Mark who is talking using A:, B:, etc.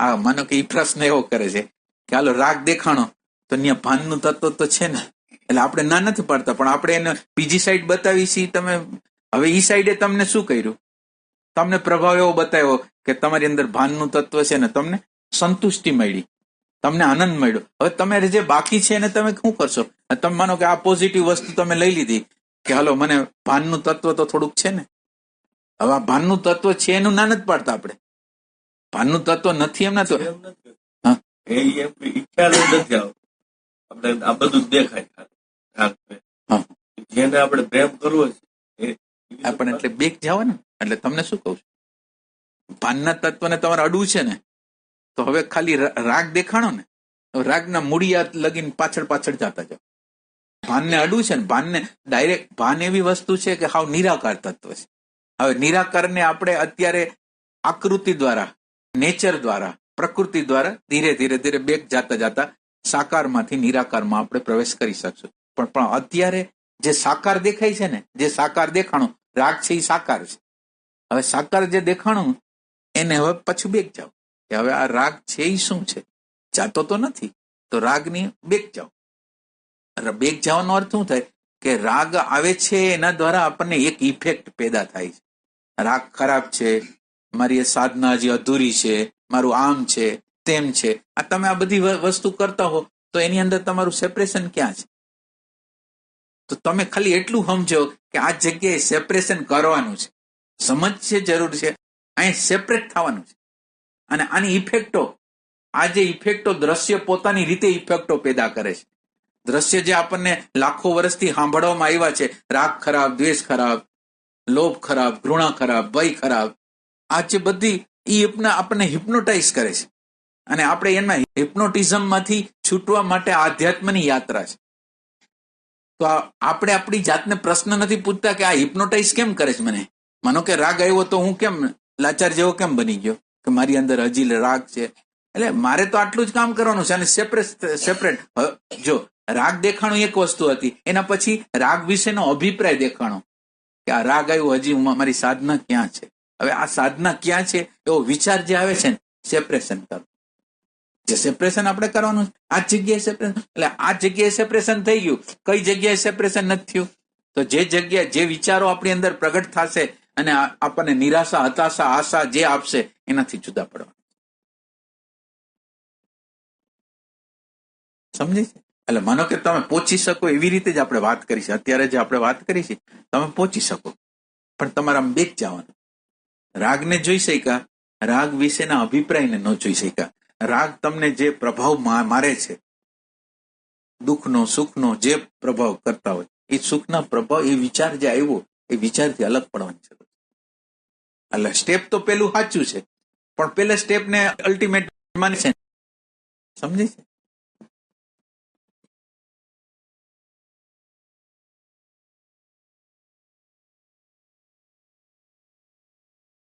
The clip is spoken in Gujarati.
A: આ માનો કે પ્રશ્ન એવો કરે છે કે હાલો રાગ દેખાણો, તો ત્યાં ભાનનું તત્વ તો છે ને? એટલે આપણે ના નથી પાડતા, પણ આપણે એને બીજી સાઈડ બતાવી છીએ, તમે હવે એ સાઈડે તમને શું કર્યું? તમને પ્રભાવ એવો બતાવ્યો કે તમારી અંદર ભાનનું તત્વ છે ને તમને સંતુષ્ટિ મળી, તમને આનંદ મળ્યો. હવે તમારે જે બાકી છે એને તમે શું કરશો? તમે માનો કે આ પોઝિટિવ વસ્તુ તમે લઈ લીધી કે હાલો મને ભાનનું તત્વ તો થોડુંક છે ને? હવે આ ભાનનું તત્વ છે એનું ના નથી પાડતા આપણે. ભાનનું તત્વ નથી એમ ના તો
B: નથી.
A: હા.
B: એ એમ ખ્યાલ જ નથી આવતો આપણે આ બધું દેખાય પ્રેમ.
A: હા.
B: જેને આપણે પ્રેમ કરવો છે
A: આપણે એટલે બેક જાવ ને એટલે તમને શું કહું છું ભાનના તત્વને તમારે અડવું છે ને તો હવે ખાલી રાગ દેખાણો ને તો રાગના મૂળિયા લગીને પાછળ પાછળ જતા જાઓ ભાનને અડવું છે ને ભાનને ડાયરેક્ટ ભાન એવી વસ્તુ છે કે હાવ નિરાકાર તત્વ છે હવે નિરાકારને આપણે અત્યારે આકૃતિ દ્વારા નેચર દ્વારા, પ્રકૃતિ દ્વારા ધીરે ધીરે ધીરે બેક જાતા જાતા સાકારમાંથી નિરાકારમાં આપણે પ્રવેશ કરી શકશું. પણ પણ અત્યારે જે સાકાર દેખાય છે ને, જે સાકાર દેખાણું, રાગ છે એ સાકાર છે. હવે સાકાર જે દેખાણું, એને હવે પછી બેક જાઓ. કે હવે આ રાગ છે એ શું છે? જાતો તો નથી, તો રાગની બેક જાઓ. બેક જવાનો અર્થ શું થાય? કે રાગ આવે છે એના દ્વારા આપણને એક ઇફેક્ટ પેદા થાય છે. રાગ ખરાબ છે મારી સાધના હજી અધૂરી છે, મારું આમ છે, તેમ છે, આ તમે આ બધી વસ્તુ કરતા હો, તો એની અંદર તમારું સેપરેશન ક્યાં છે? તો તમે ખાલી એટલું સમજો કે આ જગ્યાએ સેપરેશન કરવાનું છે. સમજ છે, જરૂર છે, અહીં સેપરેટ થવાનું છે. અને આની ઇફેક્ટો આ જે ઇફેક્ટો દ્રશ્ય પોતાની રીતે ઇફેક્ટો પેદા કરે છે. દ્રશ્ય જે આપણને લાખો વર્ષથી સાંભળવામાં આવ્યા છે, રાગ ખરાબ, દ્વેષ ખરાબ, લોભ ખરાબ, ઘૃણા ખરાબ, ભય ખરાબ આ જે બધી આપને- આપણને હિપ્નોટાઇઝ કરે છે. અને આપણે એમાં હિપ્નોટિઝમમાંથી છૂટવા માટે આધ્યાત્મની યાત્રા છે. તો આપણે આપણી જાતને પ્રશ્ન નથી પૂછતા કે આ હિપ્નોટાઇઝ કેમ કરે છે મને? માનો કે રાગ આવ્યો તો હું કેમ લાચાર જેવો કેમ બની ગયો? કે મારી અંદર હજી રાગ છે. એટલે મારે તો આટલું જ કામ કરવાનું છે અને સેપરેટ સેપરેટ જો, રાગ દેખાણું એક વસ્તુ હતી. એના પછી રાગ વિશેનો અભિપ્રાય દેખાણો. કે આ રાગ આવ્યો, હજી મારી સાધના ક્યાં છે? હવે આ સાધના ક્યાં છે? એવો વિચાર જે આવે છે ને સેપરેશન કરો જે સેપરેશન આપણે કરવાનું આ જગ્યાએ સેપરેશન એટલે આ જગ્યાએ સેપરેશન થઈ ગયું. કઈ જગ્યાએ સેપરેશન નથી થયું? તો જે જગ્યા, જે વિચારો આપણી અંદર પ્રગટ થશે અને આપણને નિરાશા, હતાશા, આશા જે આપશે, એનાથી જુદા પડવા સમજી? એટલે માનો કે તમે પહોંચી શકો એવી રીતે જ આપણે વાત કરી છે. અત્યારે જે આપણે વાત કરી છે, તમે પહોંચી શકો. પણ તમારા બેક જવાનું. રાગને જોઈ શક્યા? રાગ વિશેના અભિપ્રાયને ન જોઈ શક્યા. રાગ તમને જે પ્રભાવ મારે છે, દુઃખનો, સુખનો જે પ્રભાવ કરતા હોય, એ સુખના પ્રભાવ, એ વિચાર જે આવ્યો, એ વિચારથી અલગ પડવાની જરૂર છે. એટલે સ્ટેપ તો પેલું સાચું છે, પણ પેલા સ્ટેપને અલ્ટિમેટ માને છે. સમજે છે?